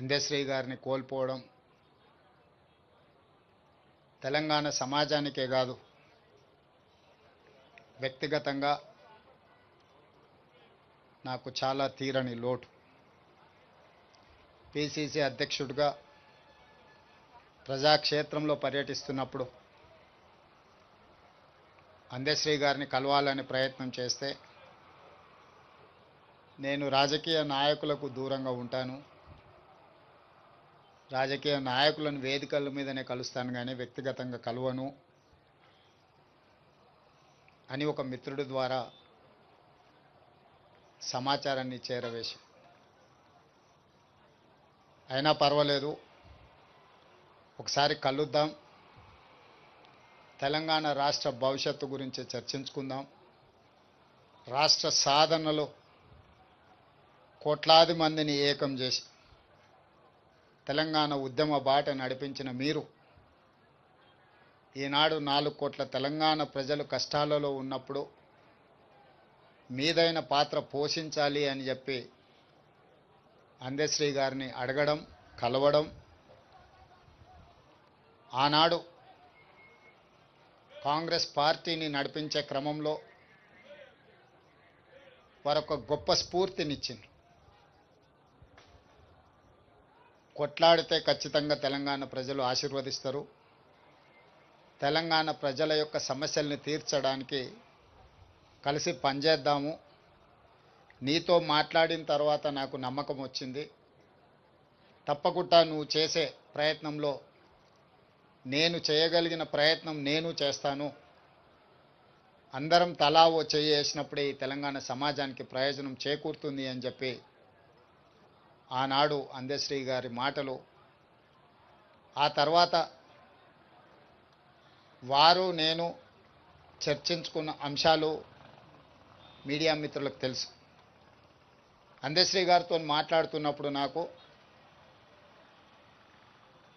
అందశ్రీ గారిని కోల్పోవడం తెలంగాణ సమాజానికే కాదు వ్యక్తిగతంగా నాకు చాలా తీరని లోటు. పిసిసి అధ్యక్షుడిగా ప్రజాక్షేత్రంలో పర్యటిస్తున్నప్పుడు అందశ్రీ గారిని కలవాలని ప్రయత్నం చేస్తే నేను రాజకీయ నాయకులకు దూరంగా ఉంటాను. రాజకీయ నాయకులను వేదికల మీదనే కలుస్తాను కానీ వ్యక్తిగతంగా కలవను అని ఒక మిత్రుడి ద్వారా సమాచారాన్ని చేరవేసి అయినా పర్వాలేదు. ఒకసారి కలుద్దాం. తెలంగాణ రాష్ట్ర భవిష్యత్తు గురించి చర్చించుకుందాం. రాష్ట్ర సాధనలో కోట్లాది మందిని ఏకం చేసి తెలంగాణ ఉద్యమ బాట నడిపించిన మీరు ఈనాడు నాలుగు కోట్ల తెలంగాణ ప్రజలు కష్టాలలో ఉన్నప్పుడు మీదైన పాత్ర పోషించాలి అని చెప్పి అందశ్రీ గారిని అడగడం కలవడం ఆనాడు కాంగ్రెస్ పార్టీని నడిపించే క్రమంలో వారొక గొప్ప స్ఫూర్తినిచ్చింది. కొట్లాడితే ఖచ్చితంగా తెలంగాణ ప్రజలు ఆశీర్వదిస్తారు. తెలంగాణ ప్రజల యొక్క సమస్యల్ని తీర్చడానికి కలిసి పనిచేద్దాము. నీతో మాట్లాడిన తర్వాత నాకు నమ్మకం వచ్చింది. తప్పకుండా నువ్వు చేసే ప్రయత్నంలో నేను చేయగలిగిన ప్రయత్నం నేను చేస్తాను. అందరం తలా ఓ చెయ్యి వేసినప్పుడే ఈ తెలంగాణ సమాజానికి ప్రయోజనం చేకూరుతుంది అని చెప్పి ఆనాడు అందశ్రీ గారి మాటలు. ఆ తర్వాత వారు నేను చర్చించుకున్న అంశాలు మీడియా మిత్రులకు తెలుసు. అందశ్రీ గారితో మాట్లాడుతున్నప్పుడు నాకు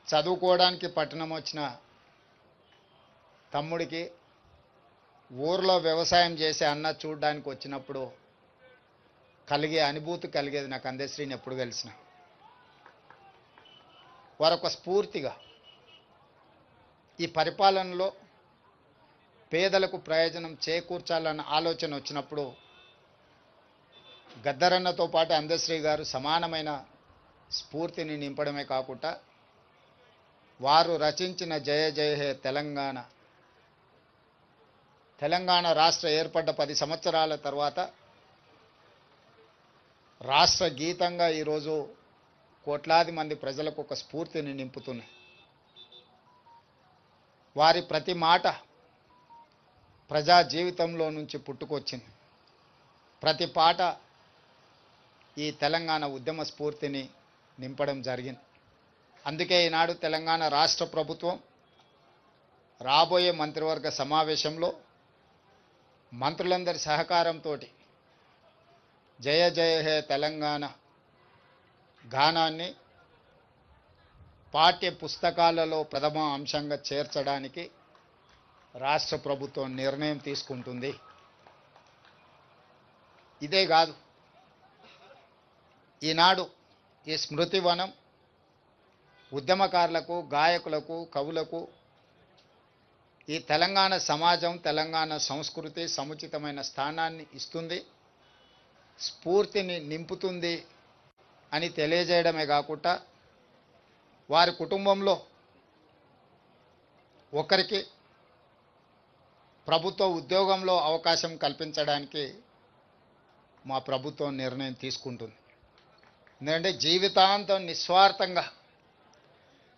చదువుకోవడానికి పట్టణం వచ్చిన తమ్ముడికి ఊర్లో వ్యవసాయం చేసే అన్న చూడడానికి వచ్చినప్పుడు కలిగే అనుభూతి కలిగేది నాకు అందశ్రీని ఎప్పుడు కలిసిన వారొక స్ఫూర్తిగా ఈ పరిపాలనలో పేదలకు ప్రయోజనం చేకూర్చాలన్న ఆలోచన వచ్చినప్పుడు గద్దరన్నతో పాటు అందశ్రీ గారు సమానమైన స్ఫూర్తిని నింపడమే కాకుండా వారు రచించిన జయ జయ హే తెలంగాణ తెలంగాణ రాష్ట్ర ఏర్పడ్డ పది సంవత్సరాల తర్వాత రాష్ట్ర గీతంగా ఈరోజు కోట్లాది మంది ప్రజలకు ఒక స్ఫూర్తిని నింపుతున్నాయి. వారి ప్రతి మాట ప్రజా జీవితంలో నుంచి పుట్టుకొచ్చింది. ప్రతి పాట ఈ తెలంగాణ ఉద్యమ స్ఫూర్తిని నింపడం జరిగింది. అందుకే ఈనాడు తెలంగాణ రాష్ట్ర ప్రభుత్వం రాబోయే మంత్రివర్గ సమావేశంలో మంత్రులందరి సహకారంతో జయ జయ హే తెలంగాణ గానాన్ని పాఠ్య పుస్తకాలలో ప్రథమ అంశంగా చేర్చడానికి రాష్ట్ర ప్రభుత్వం నిర్ణయం తీసుకుంటుంది. ఇదే కాదు ఈనాడు ఈ స్మృతివనం ఉద్యమకారులకు గాయకులకు కవులకు ఈ తెలంగాణ సమాజం తెలంగాణ సంస్కృతి సముచితమైన స్థానాన్ని ఇస్తుంది. స్ఫూర్తిని నింపుతుంది అని తెలియజేయడమే కాకుండా వారి కుటుంబంలో ఒకరికి ప్రభుత్వ ఉద్యోగంలో అవకాశం కల్పించడానికి మా ప్రభుత్వం నిర్ణయం తీసుకుంటుంది. ఎందుకంటే జీవితాంతం నిస్వార్థంగా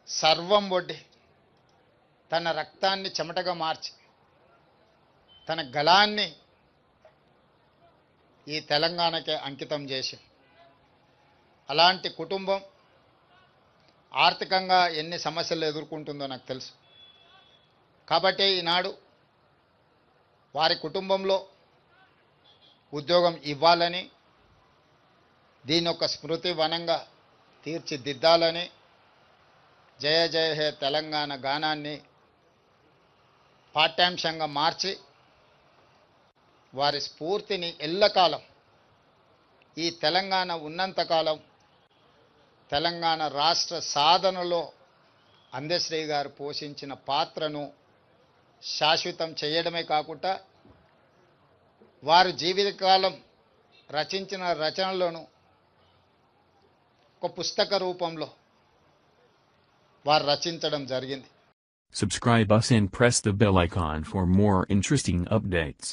సర్వం ఒడ్డి తన రక్తాన్ని చెమటగా మార్చి తన గళాన్ని ఈ తెలంగాణకే అంకితం చేసి. అలాంటి కుటుంబం ఆర్థికంగా ఎన్ని సమస్యలు ఎదుర్కొంటుందో నాకు తెలుసు. కాబట్టి ఈనాడు వారి కుటుంబంలో ఉద్యోగం ఇవ్వాలని దీని ఒక స్మృతి వనంగా తీర్చిదిద్దాలని జయ జయ హే తెలంగాణ గానాన్ని పాఠ్యాంశంగా మార్చి వారి స్ఫూర్తిని ఎల్లకాలం ఈ తెలంగాణ ఉన్నంతకాలం తెలంగాణ రాష్ట్ర సాధనలో అందశ్రీ గారు పోషించిన పాత్రను శాశ్వతం చేయడమే కాకుండా వారు జీవితకాలం రచించిన రచనలను ఒక పుస్తక రూపంలో వారు రచించడం జరిగింది Subscribe us and press the bell icon for more interesting updates.